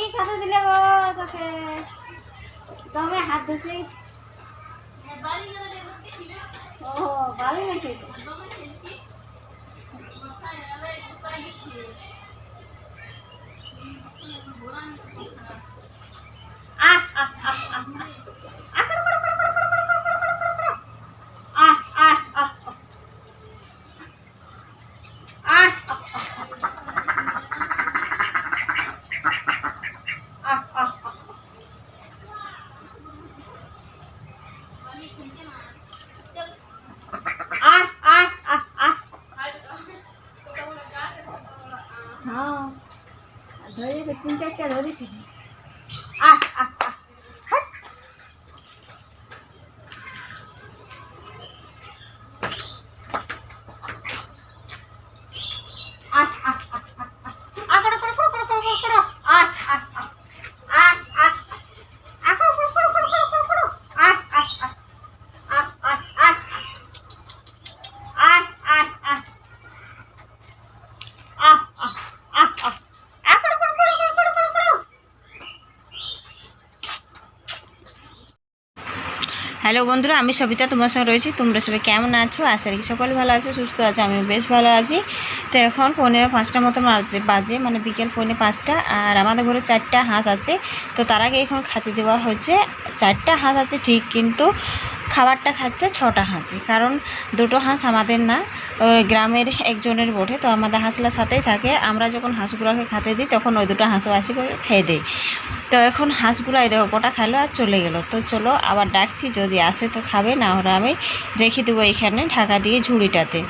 কি খাতে দিলে গো তোকে? তুমি হাত ধুছি ও ভালোই নাকি 아, 너희들 진짜 잘 어리시네. হ্যালো বন্ধুরা, আমি সবিতা, তোমার সঙ্গে রয়েছি। তোমরা সবাই কেমন আছো? আশা রাখি সকলে ভালো আছো, সুস্থ আছো আমি বেশ ভালো আছি। তো এখন পৌনে পাঁচটার মতো বাজে মানে বিকেল পৌনে পাঁচটা, আর আমাদের ঘরে চারটা হাঁস আছে। তো তার আগে এখন খাতে দেওয়া হয়েছে। চারটা হাঁস আছে, ঠিক কিন্তু খাবারটা খাচ্ছে ছটা হাঁসি। কারণ দুটো হাঁস আমাদের না গ্রামের একজনের বটে, তো আমাদের হাঁসগুলো সাথেই থাকে। আমরা যখন হাঁসগুলোকে খাতে দিই, তখন ওই দুটো হাঁসও আসি করে খেয়ে দেয়। তো এখন হাঁসগুলো এই দেখো কটা খাইলো আর চলে গেল। তো চলো আবার ডাকছি, যদি আসে তো খাবে, না হলে আমি রেখে দেবো এখানে ঢাকা দিয়ে ঝুড়িটাতে।